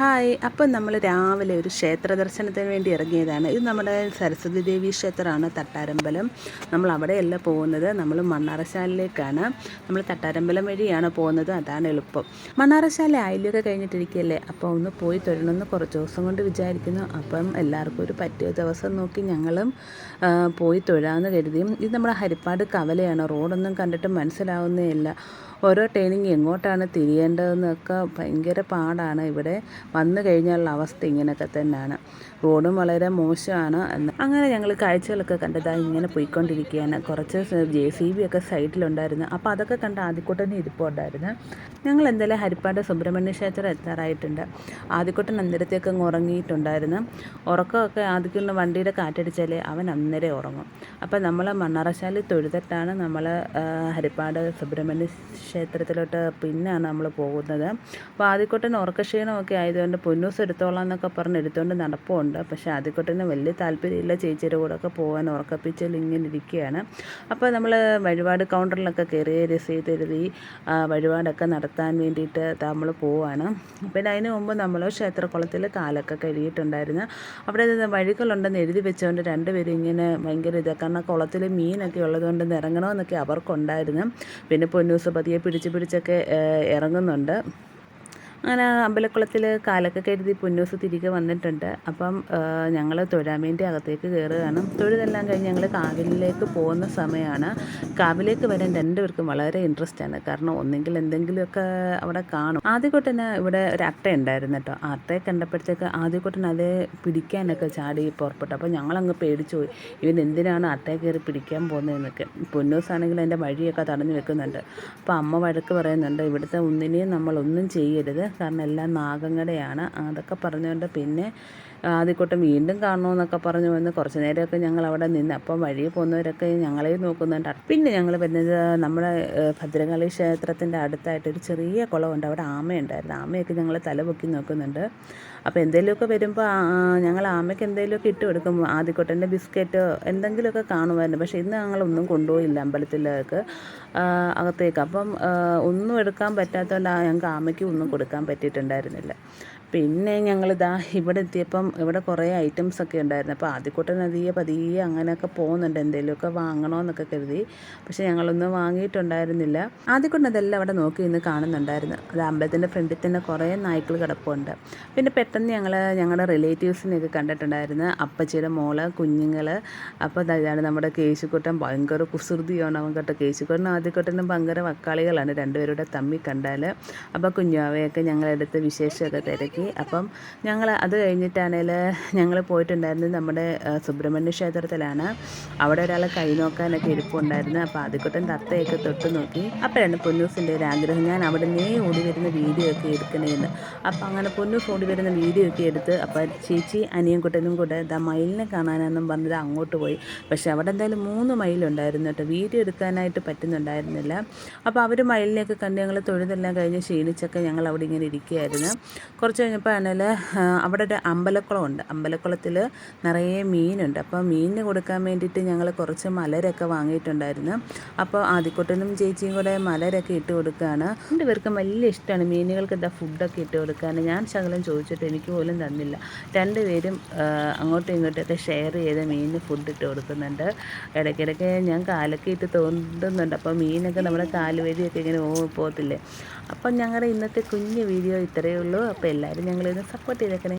Hi. അപ്പം നമ്മൾ രാവിലെ ഒരു ക്ഷേത്ര ദർശനത്തിന് വേണ്ടി ഇറങ്ങിയതാണ്. ഇത് നമ്മുടെ സരസ്വതി ദേവി ക്ഷേത്രമാണ് തട്ടാരമ്പലം. നമ്മൾ അവിടെയല്ല പോകുന്നത്. നമ്മൾ മണ്ണാറശാലയിലേക്കാണ്. നമ്മൾ തട്ടാരമ്പലം വഴിയാണ് പോകുന്നത്. അതാണ് എളുപ്പം. മണ്ണാറശാല ആയില്യൊക്കെ കഴിഞ്ഞിട്ടിരിക്കുകയല്ലേ അപ്പോൾ ഒന്ന് പോയി തൊഴണമെന്ന് കുറച്ച് ദിവസം കൊണ്ട് വിചാരിക്കുന്നു. അപ്പം എല്ലാവർക്കും ഒരു പറ്റിയ ദിവസം നോക്കി ഞങ്ങളും പോയി തൊഴാമെന്ന് കരുതിയും ഇത് നമ്മുടെ ഹരിപ്പാട് കവലയാണ്. റോഡൊന്നും കണ്ടിട്ട് മനസ്സിലാവുന്നേ ഇല്ല. ഓരോ ട്രെയിനിങ് എങ്ങോട്ടാണ് തിരിയേണ്ടതെന്നൊക്കെ ഭയങ്കര പാടാണ് ഇവിടെ. വന്നു കഴിഞ്ഞാലുള്ള അവസ്ഥ ഇങ്ങനെയൊക്കെ തന്നെയാണ്. റോഡും വളരെ മോശമാണ് അങ്ങനെ ഞങ്ങൾ കാഴ്ചകളൊക്കെ കണ്ടതാ ഇങ്ങനെ പോയിക്കൊണ്ടിരിക്കുകയാണ്. കുറച്ച് ജെ സി ബി ഒക്കെ സൈഡിലുണ്ടായിരുന്നു അപ്പോൾ അതൊക്കെ കണ്ട് ആദ്യക്കൂട്ടന് ഇരിപ്പുണ്ടായിരുന്നു ഞങ്ങൾ എന്തായാലും ഹരിപ്പാട് സുബ്രഹ്മണ്യ ക്ഷേത്രം എത്താറായിട്ടുണ്ട്. ആദ്യക്കൂട്ടൻ അന്നേരത്തേക്ക് അങ്ങ് ഉറങ്ങിയിട്ടുണ്ടായിരുന്നു. ഉറക്കമൊക്കെ ആദ്യക്കുള്ള വണ്ടിയുടെ കാറ്റടിച്ചാലേ അവൻ അന്നേരം ഉറങ്ങും. അപ്പോൾ നമ്മൾ മണ്ണാറശാലി തൊഴുതിട്ടാണ് നമ്മൾ ഹരിപ്പാട് സുബ്രഹ്മണ്യ ക്ഷേത്രത്തിലോട്ട് പിന്നാണ് നമ്മൾ പോകുന്നത്. അപ്പോൾ ആദ്യക്കൂട്ടൻ ഉറക്കക്ഷീണമൊക്കെ ആയതുകൊണ്ട് പൊന്നൂസ് എടുത്തോളാം എന്നൊക്കെ പറഞ്ഞ് എടുത്തുകൊണ്ട് നടപ്പുണ്ട്. പക്ഷേ ആദ്യക്കുട്ടന് വലിയ താല്പര്യമില്ല. ചേച്ചിയുടെ കൂടെ ഒക്കെ പോകാൻ ഉറക്കപ്പിച്ചിൽ ഇങ്ങനെ ഇരിക്കുകയാണ് അപ്പോൾ നമ്മൾ വഴിപാട് കൗണ്ടറിലൊക്കെ കയറി രസീത് എഴുതി വഴിപാടൊക്കെ നടത്താൻ വേണ്ടിയിട്ട് നമ്മൾ പോവാണ്. പിന്നെ അതിന് മുമ്പ് നമ്മൾ ക്ഷേത്രക്കുളത്തിൽ കാലൊക്കെ കഴുകിയിട്ടുണ്ടായിരുന്നു. അവിടെ വഴികളുണ്ടെന്ന് എഴുതി വെച്ചുകൊണ്ട് രണ്ടുപേരും ഇങ്ങനെ ഭയങ്കര ഇതാണ് കാരണം കുളത്തിൽ മീനൊക്കെ ഉള്ളതുകൊണ്ട് ഇറങ്ങണമെന്നൊക്കെ അവർക്കുണ്ടായിരുന്നു. പിന്നെ പൊന്നൂസ് പതിയെ പിടിച്ച് പിടിച്ചൊക്കെ ഇറങ്ങുന്നുണ്ട്. അങ്ങനെ അമ്പലക്കുളത്തിൽ കാലൊക്കെ കരുതി പുന്നൂസ് തിരികെ വന്നിട്ടുണ്ട്. അപ്പം ഞങ്ങൾ തൊഴാൻ അകത്തേക്ക് കയറുകയാണ് തൊഴുതെല്ലാം കഴിഞ്ഞ് ഞങ്ങൾ കാവിലേക്ക് പോകുന്ന സമയമാണ് കാവിലേക്ക് വരാൻ രണ്ടുപേർക്കും വളരെ ഇൻട്രസ്റ്റ് ആണ്. കാരണം ഒന്നെങ്കിൽ എന്തെങ്കിലുമൊക്കെ അവിടെ കാണും. ആദ്യക്കൊട്ടന് ഇവിടെ ഒരു അട്ട ഉണ്ടായിരുന്നു കേട്ടോ. അട്ടയെ കണ്ടപ്പോഴത്തേക്ക് ആദ്യക്കൊട്ടൻ അത് പിടിക്കാനൊക്കെ ചാടി പുറപ്പെട്ടു. അപ്പോൾ ഞങ്ങളങ്ങ് പേടിച്ചു പോയി. ഇവൻ എന്തിനാണ് അട്ടയെ കയറി പിടിക്കാൻ പോകുന്നതെന്നൊക്കെ. പൊന്നൂസാണെങ്കിൽ അതിന്റെ വഴിയൊക്കെ തടഞ്ഞു വെക്കുന്നുണ്ട്. അപ്പോൾ അമ്മ വഴക്ക് പറയുന്നുണ്ട് ഇവിടുത്തെ ഒന്നിനെയും നമ്മളൊന്നും ചെയ്യരുത്. കാരണം എല്ലാം നാഗങ്ങളുടെയാണ് അതൊക്കെ പറഞ്ഞുകൊണ്ട് പിന്നെ ആദ്യക്കൂട്ടം വീണ്ടും കാണണമെന്നൊക്കെ പറഞ്ഞു വന്ന് കുറച്ച് നേരമൊക്കെ ഞങ്ങൾ അവിടെ നിന്ന് അപ്പം വഴി പോകുന്നവരൊക്കെ ഞങ്ങളെ നോക്കുന്നുണ്ട്. പിന്നെ ഞങ്ങൾ വരുന്നത് നമ്മുടെ ഭദ്രകാളി ക്ഷേത്രത്തിന്റെ അടുത്തായിട്ട് ഒരു ചെറിയ കുളമുണ്ട്. അവിടെ ആമയുണ്ടായിരുന്നു. ആമയൊക്കെ ഞങ്ങൾ തലപൊക്കി നോക്കുന്നുണ്ട്. അപ്പോൾ എന്തെങ്കിലുമൊക്കെ വരുമ്പോൾ ഞങ്ങൾ ആമയ്ക്ക് എന്തെങ്കിലുമൊക്കെ ഇട്ട് കൊടുക്കും. ആദ്യക്കൂട്ടന്റെ ബിസ്ക്കറ്റ് എന്തെങ്കിലുമൊക്കെ കാണുമായിരുന്നു. പക്ഷേ ഇന്ന് ഞങ്ങളൊന്നും കൊണ്ടുപോയില്ല അമ്പലത്തിലേക്ക് അകത്തേക്ക്. അപ്പം ഒന്നും എടുക്കാൻ പറ്റാത്തതുകൊണ്ട് ഞങ്ങൾക്ക് ആമയ്ക്ക് ഒന്നും കൊടുക്കാൻ പറ്റിയിട്ടുണ്ടായിരുന്നില്ല. പിന്നെ ഞങ്ങളിതാ ഇവിടെ എത്തിയപ്പം ഇവിടെ കുറേ ഐറ്റംസ് ഒക്കെ ഉണ്ടായിരുന്നു. അപ്പോൾ ആദ്യക്കൂട്ടൻ നദിയെ പതിയെ അങ്ങനെയൊക്കെ പോകുന്നുണ്ട്. എന്തെങ്കിലുമൊക്കെ വാങ്ങണമെന്നൊക്കെ കരുതി. പക്ഷേ ഞങ്ങളൊന്നും വാങ്ങിയിട്ടുണ്ടായിരുന്നില്ല. ആദ്യക്കൂട്ടൻ അതെല്ലാം അവിടെ നോക്കി ഇന്ന് കാണുന്നുണ്ടായിരുന്നു. അത് അമ്പലത്തിന്റെ ഫ്രണ്ടിൽ തന്നെ കുറേ നായ്ക്കൾ കിടപ്പുണ്ട്. പിന്നെ പെട്ടെന്ന് ഞങ്ങൾ ഞങ്ങളുടെ റിലേറ്റീവ്സിനെയൊക്കെ കണ്ടിട്ടുണ്ടായിരുന്നു. അപ്പച്ചിയുടെ മോൾ കുഞ്ഞുങ്ങൾ അപ്പോൾ ഇതാണ് നമ്മുടെ കേശുക്കുട്ടൻ. ഭയങ്കര കുസൃതിയാണ് അവൻ കേട്ടോ. കേശുക്കുട്ടനും ആദ്യക്കൂട്ടനും ഭയങ്കര വക്കാളികളാണ് രണ്ടുപേരുടെ തമ്മി കണ്ടാൽ അപ്പോൾ കുഞ്ഞാവയൊക്കെ ഞങ്ങളെടുത്ത് വിശേഷമൊക്കെ തിരക്കി ഉണ്ടാക്കി അപ്പം ഞങ്ങൾ അത് കഴിഞ്ഞിട്ടാണെങ്കിൽ ഞങ്ങൾ പോയിട്ടുണ്ടായിരുന്നത് നമ്മുടെ സുബ്രഹ്മണ്യ ക്ഷേത്രത്തിലാണ്. അവിടെ ഒരാൾ കൈ നോക്കാനൊക്കെ ഇരിപ്പുണ്ടായിരുന്നു. അപ്പോൾ ആദ്യക്കുട്ടൻ തത്തയൊക്കെ തൊട്ട് നോക്കി. അപ്പോഴാണ് പൊന്നൂസിന്റെ ഒരു ആഗ്രഹം. ഞാൻ അവിടെ നേ ഓടി വരുന്ന വീഡിയോ ഒക്കെ എടുക്കണേന്ന്. അപ്പോൾ അങ്ങനെ പൊന്നൂസ് ഓടി വരുന്ന വീഡിയോ ഒക്കെ എടുത്ത് അപ്പോൾ ചേച്ചി അനിയൻകുട്ടനും കൂടെ ദാ മയിലിനെ കാണാനെന്നും പറഞ്ഞിട്ട് അങ്ങോട്ട് പോയി. പക്ഷേ അവിടെ എന്തായാലും മൂന്ന് മയിലുണ്ടായിരുന്നു കേട്ടോ. വീഡിയോ എടുക്കാനായിട്ട് പറ്റുന്നുണ്ടായിരുന്നില്ല. അപ്പോൾ അവർ മയിലിനെയൊക്കെ കണ്ട് ഞങ്ങൾ തൊഴുതെല്ലാം കഴിഞ്ഞ് ക്ഷീണിച്ചൊക്കെ ഞങ്ങൾ അവിടെ ഇങ്ങനെ ഇരിക്കുകയായിരുന്നു. കുറച്ച് കഴിഞ്ഞപ്പോൾ ആണെങ്കിൽ അവിടെ ഒരു അമ്പലക്കുളമുണ്ട്. അമ്പലക്കുളത്തിൽ നിറയെ മീനുണ്ട്. അപ്പോൾ മീനിന് കൊടുക്കാൻ വേണ്ടിയിട്ട് ഞങ്ങൾ കുറച്ച് മലരൊക്കെ വാങ്ങിയിട്ടുണ്ടായിരുന്നു. അപ്പോൾ ആദ്യക്കുട്ടനും ചേച്ചിയും കൂടെ മലരൊക്കെ ഇട്ട് കൊടുക്കുകയാണ് രണ്ടുപേർക്കും വലിയ ഇഷ്ടമാണ് മീനുകൾക്ക് എന്താ ഫുഡൊക്കെ ഇട്ട് കൊടുക്കാൻ. ഞാൻ ശകലം ചോദിച്ചിട്ട് എനിക്ക് പോലും തന്നില്ല. രണ്ടുപേരും അങ്ങോട്ടും ഇങ്ങോട്ടൊക്കെ ഷെയർ ചെയ്ത് മീനിന് ഫുഡ് ഇട്ട് കൊടുക്കുന്നുണ്ട്. ഇടയ്ക്കിടയ്ക്ക് ഞാൻ കാലൊക്കെ ഇട്ട് തോന്നുന്നുണ്ട് അപ്പോൾ മീനൊക്കെ നമ്മുടെ കാലുവേദിയൊക്കെ ഇങ്ങനെ പോകത്തില്ലേ? അപ്പം ഞങ്ങളുടെ ഇന്നത്തെ കുഞ്ഞ് വീഡിയോ ഇത്രയേ ഉള്ളൂ. അപ്പോൾ ഞങ്ങളിത് സപ്പോർട്ട് ചെയ്തേക്കണേ.